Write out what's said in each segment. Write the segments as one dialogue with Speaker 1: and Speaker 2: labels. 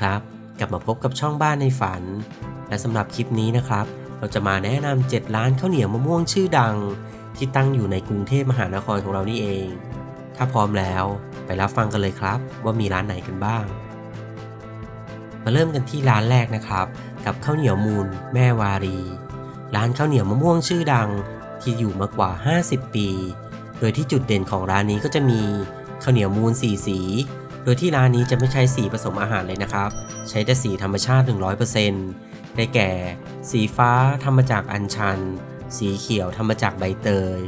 Speaker 1: ครับ กลับมาพบกับช่องบ้านในฝัน และสำหรับคลิปนี้นะครับ เราจะมาแนะนำ7ร้านข้าวเหนียวมะม่วงชื่อดัง ที่ตั้งอยู่ในกรุงเทพมหานครของเรานี่เอง ถ้าพร้อมแล้วไปรับฟังกันเลยครับ ว่ามีร้านไหนกันบ้าง มาเริ่มกันที่ร้านแรกนะครับ กับข้าวเหนียวมูล แม่วารี ร้านข้าวเหนียวมะม่วงชื่อดังที่อยู่มากว่า 50 ปี โดยที่จุดเด่นของร้านนี้ก็จะมีข้าวเหนียวมูลสีสี โดยที่ร้านนี้จะไม่ใช้สีผสมอาหารเลยนะครับ ใช้แต่สีธรรมชาติ 100%ได้แก่ สีฟ้าทำมาจากอัญชัน สีเขียวทำมาจากใบเตย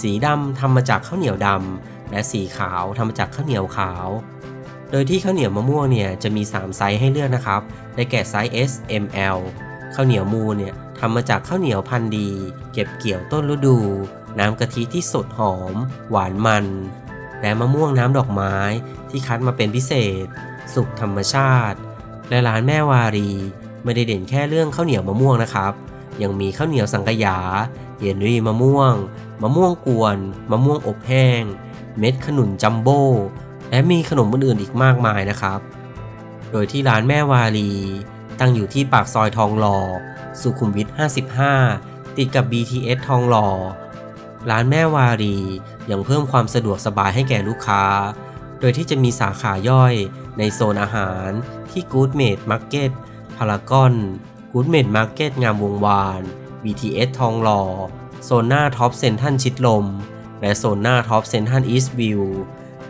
Speaker 1: สีดำทำมาจากข้าวเหนียวดำและสีขาวทำมาจากข้าวเหนียวขาว โดยที่ข้าวเหนียวมะม่วงเนี่ยจะมี 3 ไซส์ให้เลือกนะครับ ได้แก่ไซส์ S M L ข้าวเหนียวมูเนี่ยทำมาจากข้าวเหนียวพันธุ์ดี เก็บเกี่ยวต้นฤดู น้ำกะทิที่สดหอม หวานมัน และมะม่วงน้ำดอกไม้ที่คั้นมาเป็นพิเศษ สุกธรรมชาติ และร้านแม่วารี ไม่ได้เด่นแค่เรื่องข้าวเหนียวมะม่วงนะครับ ยังมีข้าวเหนียวสังกะยา เยนรีมะม่วง มะม่วงกวน มะม่วงอบแห้ง เม็ดขนุนจัมโบ้และมีขนมอื่นๆอีกมากมายนะครับ โดยที่ร้านแม่วารี ตั้งอยู่ที่ปากซอยทองหล่อ สุขุมวิท 55 ติดกับ BTS ทองหล่อ ร้านแม่วารียังเพิ่มความสะดวกสบายให้แก่ลูกค้า โดยที่จะมีสาขาย่อยในโซนอาหารที่ Good Made Market พารากอน Good Made Market งามวงวาน BTS ทองหล่อ โซนหน้าท็อปเซนทันชิดลม และโซนหน้าท็อปเซนทันอีสต์วิว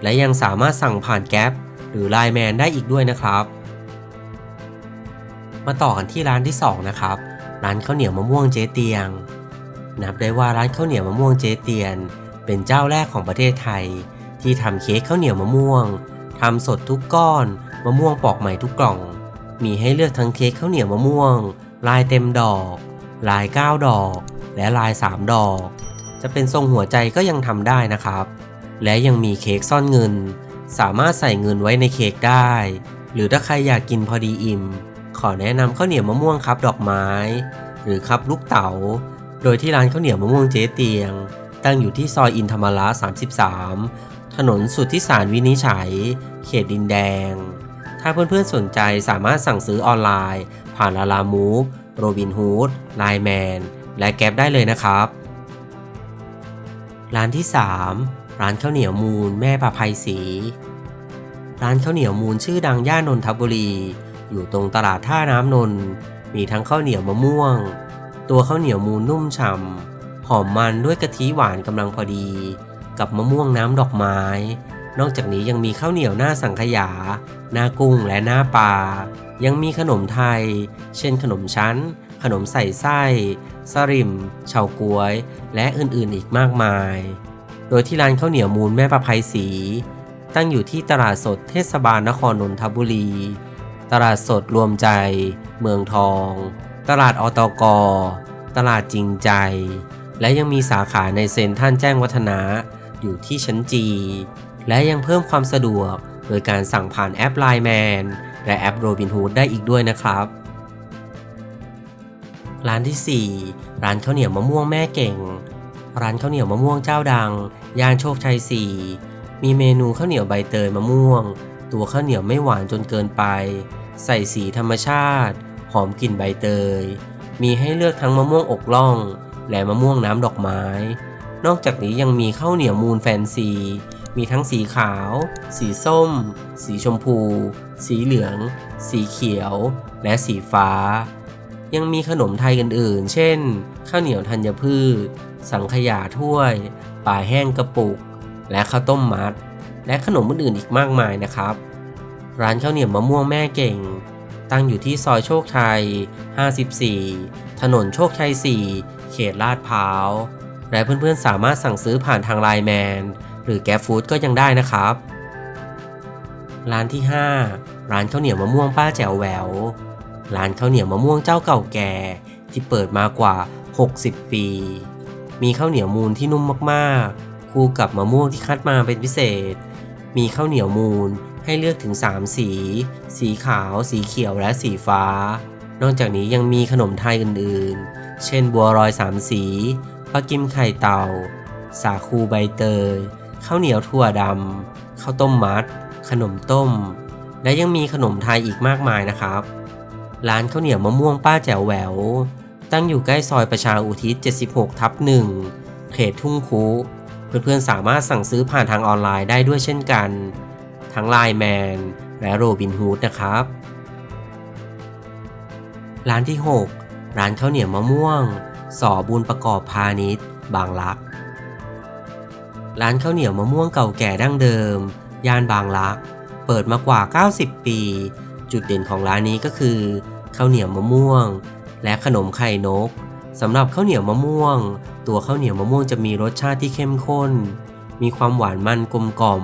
Speaker 1: และยังสามารถสั่งผ่านแก๊ปหรือไลน์แมนได้อีกด้วยนะครับ มาต่อกันที่ร้านที่ 2 นะครับ ร้านข้าวเหนียวมะม่วงเจ๊เตียง นับได้ว่าร้านข้าวเหนียวมะม่วงเจเตียน เป็นเจ้าแรกของประเทศไทย ที่ทำเค้กข้าวเหนียวมะม่วงทำสดทุกก้อน มะม่วงปอกใหม่ทุกกล่อง มีให้เลือกทั้งเค้กข้าวเหนียวมะม่วง ลายเต็มดอก ลาย 9 ดอก และลาย 3 ดอก จะเป็นทรงหัวใจก็ยังทำได้นะครับ และยังมีเค้กซ่อนเงิน สามารถใส่เงินไว้ในเค้กได้ หรือถ้าใครอยากกินพอดีอิ่ม ขอแนะนำข้าวเหนียวมะม่วงครับดอกไม้ หรือครับลูกเต๋า โดยที่ร้านข้าวเหนียวมะม่วงเจ๊เตียง ตั้งอยู่ที่ซอยอินธรรมระ33 ถนนสุทธิสารวินิฉัย เขตดินแดง ถ้าเพื่อนๆสนใจสามารถสั่งซื้อออนไลน์ ผ่านลาลามูฟโรบินฮูดไลแมนและแก๊ปได้เลยนะครับ ร้านที่ 3 ร้านข้าวเหนียวมูลแม่ประภัยศรีร้านข้าวเหนียวมูลชื่อดังย่านนนทบุรี อยู่ตรงตลาดท่าน้ำนน มีทั้งข้าวเหนียวมะม่วง ตัวข้าวเหนียวมูลนุ่มฉ่ำหอมมันด้วยกะทิหวานกำลังพอดี กับมะม่วงน้ำดอกไม้ นอกจากนี้ยังมีข้าวเหนียวหน้าสังขยา หน้ากุ้งและหน้าปลา ยังมีขนมไทย เช่นขนมชั้น ขนมใส่ไส้สริมเฉาก๊วย และอื่นๆอีกมากมาย โดยที่ร้านข้าวเหนียวมูลแม่ประภัยศรีตั้งอยู่ที่ตลาดสดเทศบาลนครนนทบุรี ตลาดสดรวมใจ เมืองทอง ตลาดอตก ตลาดจริงใจ และยังมีสาขาในเซ็นทรัลแจ้งวัฒนะอยู่ที่ชั้นจี และยังเพิ่มความสะดวก โดยการสั่งผ่านแอป Line Man และแอป Robinhood ได้อีกด้วยนะครับ ร้านที่ 4 ร้านข้าวเหนียวมะม่วงแม่เก่ง ร้านข้าวเหนียวมะม่วงเจ้าดัง ย่านโชคชัย 4 มีเมนูข้าวเหนียวใบเตยมะม่วง ตัวข้าวเหนียวไม่หวานจนเกินไป ใส่สีธรรมชาติ หอมกลิ่นใบเตย มีให้เลือกทั้งมะม่วงอกล่อง และมะม่วงน้ำดอกไม้ นอกจากนี้ยังมีข้าวเหนียวมูลแฟนซี มีทั้งสีขาว สีส้ม สีชมพู สีเหลือง สีเขียว และสีฟ้า ยังมีขนมไทยอื่นๆเช่น ข้าวเหนียวธัญพืช สังขยาถ้วย ปลาแห้งกระปุก และข้าวต้มมัด และขนมอื่นๆอีกมากมายนะครับ ร้านข้าวเหนียวมะม่วงแม่เก่ง ตั้งอยู่ที่ซอยโชคชัย 54 ถนนโชคชัย 4 เขตลาดพร้าว และเพื่อนๆสามารถสั่งซื้อผ่านทางไลน์แมนหรือแกฟู้ดก็ยังได้นะครับ ร้านที่ 5 ร้านข้าวเหนียวมะม่วงป้าแจ๋วแหวว ร้านข้าวเหนียวมะม่วงเจ้าเก่าแก่ ที่เปิดมากว่า 60 ปี มีข้าวเหนียวมูลที่นุ่มมากๆ คู่กับมะม่วงที่คัดมาเป็นพิเศษ มีข้าวเหนียวมูล ให้เลือกถึง 3 สี สีขาว สีเขียวและสีฟ้า นอกจากนี้ยังมีขนมไทยอื่นๆ เช่นบัวรอยสามสีปลากิมไข่เต่า สาคูใบเตย ข้าวเหนียวถั่วดำ ข้าวต้มมัด ขนมต้ม และยังมีขนมไทยอีกมากมายนะครับ ร้านข้าวเหนียวมะม่วงป้าแจ๋วแหวว ตั้งอยู่ใกล้ซอยประชาอุทิศ 76 ทับ1เขตทุ่งคูเพื่อนๆสามารถสั่งซื้อผ่านทางออนไลน์ได้ด้วยเช่นกัน ทั้งไลแมนและโรบินฮูดนะครับ ร้านที่ 6 ร้านข้าวเหนียวมะม่วง สอบุญประกอบพาณิชย์ บางรัก ร้านข้าวเหนียวมะม่วงเก่าแก่ดั้งเดิม ย่านบางรัก เปิดมากว่า 90 ปี จุดเด่นของร้านนี้ก็คือข้าวเหนียวมะม่วง และขนมไข่นกสำหรับข้าวเหนียวมะม่วง ตัวข้าวเหนียวมะม่วงจะมีรสชาติที่เข้มข้น มีความหวานมันกลมกล่อม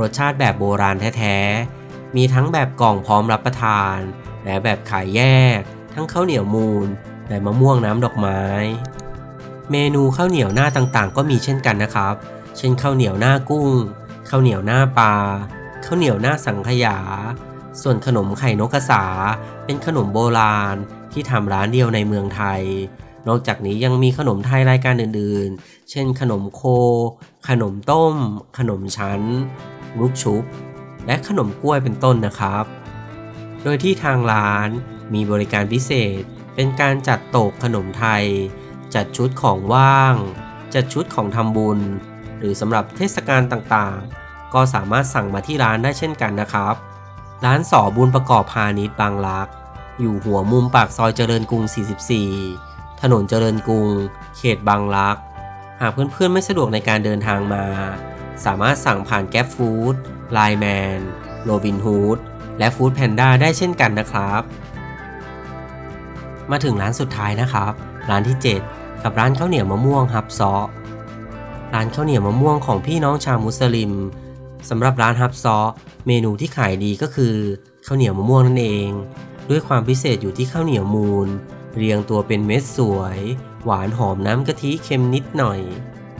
Speaker 1: รสชาติแบบโบราณแท้ๆ มีทั้งแบบกล่องพร้อมรับประทาน และแบบขายแยก ทั้งข้าวเหนียวมูนและมะม่วงน้ำดอกไม้ เมนูข้าวเหนียวหน้าต่างๆ ก็มีเช่นกันนะครับ เช่นข้าวเหนียวหน้ากุ้ง ข้าวเหนียวหน้าปลา ข้าวเหนียวหน้าสังขยา ส่วนขนมไข่นกกระสา เป็นขนมโบราณที่ทำร้านเดียวในเมืองไทย นอกจากนี้ยังมีขนมไทยรายการอื่นๆ เช่นขนมโค ขนมต้ม ขนมชั้น ลูกชุบ และขนมกล้วยเป็นต้นนะครับ โดยที่ทางร้านมีบริการพิเศษ เป็นการจัดโต๊ะขนมไทย จัดชุดของว่าง จัดชุดของทำบุญ หรือสำหรับเทศกาลต่างๆ ก็สามารถสั่งมาที่ร้านได้เช่นกันนะครับ ร้านสอบุญประกอบพาณิชย์บางรัก อยู่หัวมุมปากซอยเจริญกรุง 44 ถนนเจริญกรุง เขตบางรัก หากเพื่อนๆไม่สะดวกในการเดินทางมา สามารถสั่งผ่านแก๊ปฟู้ดไลแมนโรบินฮูดและฟู้ดแพนด้าได้เช่นกันนะครับ มาถึงร้านสุดท้ายนะครับ ร้านที่ 7 กับร้านข้าวเหนียวมะม่วงฮับซอร้านข้าวเหนียวมะม่วงของพี่น้องชาวมุสลิมสำหรับร้านฮับซอเมนูที่ขายดีก็คือข้าวเหนียวมะม่วงนั่นเอง ด้วยความพิเศษอยู่ที่ข้าวเหนียวมูล เรียงตัวเป็นเม็ดสวย หวานหอมน้ำกะทิเค็มนิดหน่อย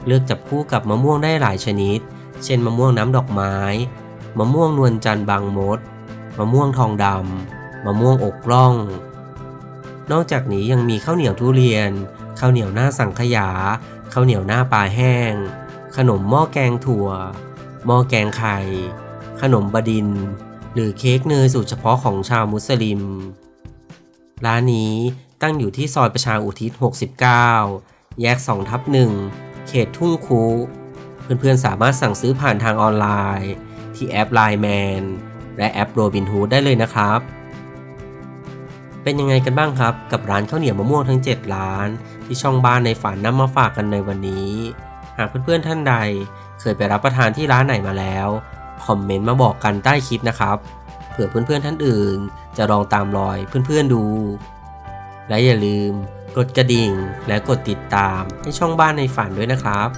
Speaker 1: เลือกจับคู่กับมะม่วงได้หลายชนิด เช่นมะม่วงน้ำดอกไม้ มะม่วงนวลจันทร์บางมด มะม่วงทองดำ มะม่วงอกล่อง นอกจากนี้ยังมีข้าวเหนียวทุเรียน ข้าวเหนียวหน้าสังขยา ข้าวเหนียวหน้าปลาแห้ง ขนมหม้อแกงถั่ว หม้อแกงไข่ ขนมบดิน หรือเค้กเนยสูตรเฉพาะของชาวมุสลิม ร้านนี้ตั้งอยู่ที่ซอยประชาอุทิศ 69 แยก2ทับ1 เขตทุ่งคู เพื่อนๆ สามารถสั่งซื้อผ่านทางออนไลน์ ที่แอป Line Man และแอป Robinhood ได้เลยนะครับ เป็นยังไงกันบ้างครับ กับร้านข้าวเหนียวมะม่วงทั้ง 7 ร้าน ที่ช่องบ้านในฝันนำมาฝากกันในวันนี้ หากเพื่อนๆท่านใด เคยไปรับประทานที่ร้านไหนมาแล้ว คอมเมนต์มาบอกกันใต้คลิปนะครับเผื่อเพื่อนๆท่านอื่น จะลองตามรอยเพื่อนๆดู และอย่าลืม กดกระดิ่ง และกดติดตามให้ช่องบ้านในฝันด้วยนะครับ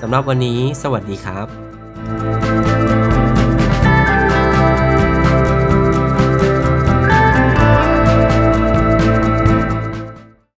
Speaker 1: สำหรับวันนี้ สวัสดีครับ